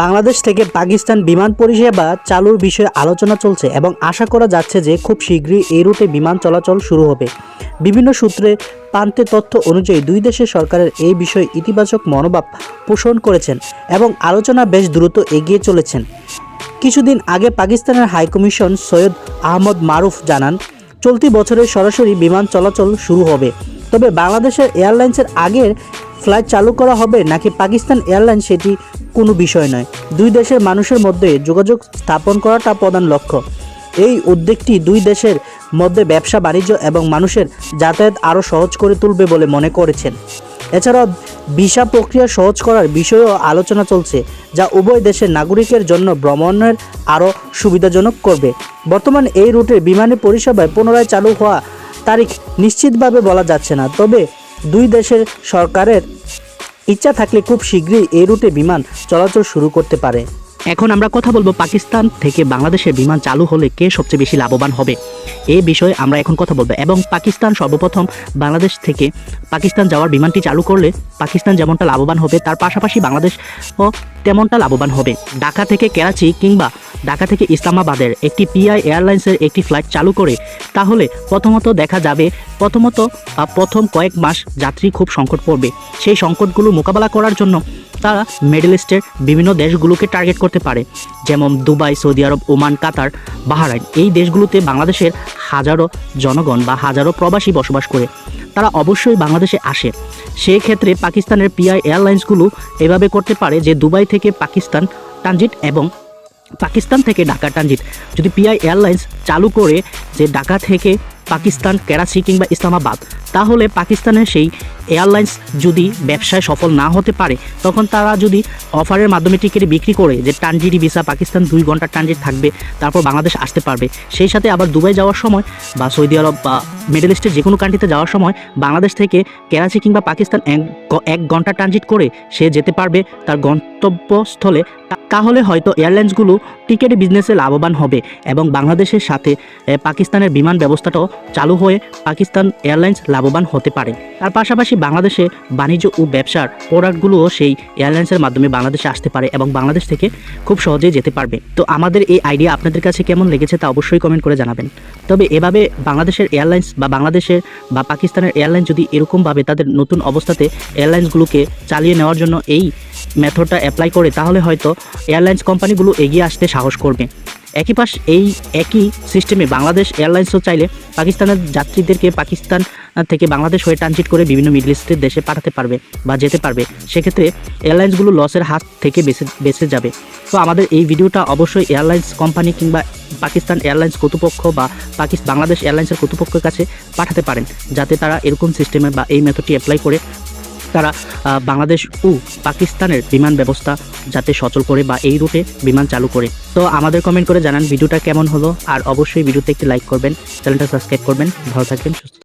বাংলাদেশ থেকে পাকিস্তান বিমান পরিষেবা চালুর বিষয়ে আলোচনা চলছে এবং আশা করা যাচ্ছে যে খুব শীঘ্রই এই রুটে বিমান চলাচল শুরু হবে। বিভিন্ন সূত্রে প্রান্তে তথ্য অনুযায়ী দুই দেশের সরকারের এই বিষয়ে ইতিবাচক মনোভাব পোষণ করেছেন এবং আলোচনা বেশ দ্রুত এগিয়ে চলেছেন। কিছুদিন আগে পাকিস্তানের হাইকমিশন সৈয়দ আহমদ মারুফ জানান, চলতি বছরের সরাসরি বিমান চলাচল শুরু হবে। তবে বাংলাদেশের এয়ারলাইন্সের আগের ফ্লাইট চালু করা হবে নাকি পাকিস্তান এয়ারলাইন্স সেটি কোনো বিষয় নয়। দুই দেশের মানুষের মধ্যে যোগাযোগ স্থাপন করাটা প্রধান লক্ষ্য। এই উদ্যোগটি দুই দেশের মধ্যে ব্যবসা, বাণিজ্য এবং মানুষের যাতায়াত আরও সহজ করে তুলবে বলে মনে করেছেন। এছাড়াও ভিসা প্রক্রিয়া সহজ করার বিষয়েও আলোচনা চলছে, যা উভয় দেশের নাগরিকের জন্য ভ্রমণের আরও সুবিধাজনক করবে। বর্তমান এই রুটের বিমানের পরিষেবায় পুনরায় চালু হওয়া তারিখ নিশ্চিতভাবে বলা যাচ্ছে না, তবে দুই দেশের সরকারের ইচ্ছা থাকলে খুব শীঘ্রই এই রুটে বিমান চলাচল শুরু করতে পারে। এখন আমরা কথা বলব পাকিস্তান থেকে বাংলাদেশের বিমান চালু হলে কে সবচেয়ে বেশি লাভবান হবে? এ বিষয়ে আমরা এখন কথা বলব। এবং পাকিস্তান সর্বপ্রথম বাংলাদেশ থেকে পাকিস্তান যাওয়ার বিমানটি চালু করলে পাকিস্তান যেমনটা লাভবান হবে, তার পাশাপাশি বাংলাদেশও তেমনটা লাভবান হবে। ঢাকা থেকে করাচি কিংবা ঢাকা থেকে ইসলামাবাদের একটি পিআই এয়ারলাইন্সের একটি ফ্লাইট চালু করে, তাহলে প্রথমত দেখা যাবে, প্রথমত প্রথম কয়েক মাস যাত্রী খুব সংকট পড়বে। সেই সংকটগুলো মোকাবেলা করার জন্য তারা মিডল ইস্টের বিভিন্ন দেশগুলোকে টার্গেট করতে পারে, যেমন Dubai, Saudi Arab, Oman, Qatar, Bahrain. এই দেশগুলোতে বাংলাদেশের হাজারো জনগণ বা হাজারো প্রবাসী বসবাস করে। তারা অবশ্যই বাংলাদেশে আসে। সেই ক্ষেত্রে পাকিস্তানের পিআই এয়ারলাইন্সগুলো এভাবে করতে পারে যে দুবাই থেকে পাকিস্তান ট্রানজিট এবং পাকিস্তান থেকে ঢাকা ট্রানজিট। যদি পিআই এয়ারলাইন্স চালু করে যে ঢাকা থেকে পাকিস্তান, করাচি কিংবা ইসলামাবাদ, তাহলে পাকিস্তানের সেই এয়ারলাইন্স যদি ব্যবসায় সফল না হতে পারে, তখন তারা যদি অফারের মাধ্যমে টিকিট বিক্রি করে যে ট্রানজিট ভিসা, পাকিস্তান দুই ঘণ্টা ট্রানজিট থাকবে, তারপর বাংলাদেশ আসতে পারবে, সেই সাথে আবার দুবাই যাওয়ার সময় বা সৌদি আরব বা মিডল ইস্টের যে কোনো কান্ট্রিতে যাওয়ার সময় বাংলাদেশ থেকে করাচি কিংবা পাকিস্তান এক ঘণ্টা ট্রানজিট করে সে যেতে পারবে তার গন্তব্যস্থলে। তাহলে হয়তো এয়ারলাইন্সগুলো টিকিট বিজনেসে লাভবান হবে এবং বাংলাদেশের সাথে পাকিস্তানের বিমান ব্যবস্থাটাও চালু হয়ে পাকিস্তান এয়ারলাইন্স লাভবান হতে পারে। তার পাশাপাশি বাংলাদেশে বাণিজ্য ও ব্যবসার প্রোডাক্টগুলোও সেই এয়ারলাইন্সের মাধ্যমে বাংলাদেশে আসতে পারে এবং বাংলাদেশ থেকে খুব সহজেই যেতে পারবে। তো আমাদের এই আইডিয়া আপনাদের কাছে কেমন লেগেছে তা অবশ্যই কমেন্ট করে জানাবেন। তবে এভাবে বাংলাদেশের এয়ারলাইন্স বা বাংলাদেশের বা পাকিস্তানের এয়ারলাইন্স যদি এরকমভাবে তাদের নতুন অবস্থাতে এয়ারলাইন্সগুলোকে চালিয়ে নেওয়ার জন্য এই মেথডটা অ্যাপ্লাই করে, তাহলে হয়তো এয়ারলাইন্স কোম্পানিগুলো এগিয়ে আসতে সাহস করবে। একই পাশ, এই একই সিস্টেমে বাংলাদেশ এয়ারলাইন্সও চাইলে পাকিস্তানের যাত্রীদেরকে পাকিস্তান থেকে বাংলাদেশ হয়ে ট্রানজিট করে বিভিন্ন মিডল ইস্টের দেশে পাঠাতে পারবে বা যেতে পারবে। সেক্ষেত্রে এয়ারলাইন্সগুলো লসের হাত থেকে বেঁচে বেঁচে যাবে। তো আমাদের এই ভিডিওটা অবশ্যই এয়ারলাইন্স কোম্পানি কিংবা পাকিস্তান এয়ারলাইন্স কর্তৃপক্ষ বা পাকিস্তান, বাংলাদেশ এয়ারলাইন্সের কর্তৃপক্ষের কাছে পাঠাতে পারেন, যাতে তারা এরকম সিস্টেমে বা এই মেথডটি অ্যাপ্লাই করে তারা বাংলাদেশ ও পাকিস্তানের বিমান ব্যবস্থা যাতে সচল করে বা এই রুটে বিমান চালু করে। তো আমাদের কমেন্ট করে জানান ভিডিওটা কেমন হলো। আর অবশ্যই ভিডিওতে একটি লাইক করবেন, চ্যানেলটা সাবস্ক্রাইব করবেন। ভালো থাকবেন, সুস্থ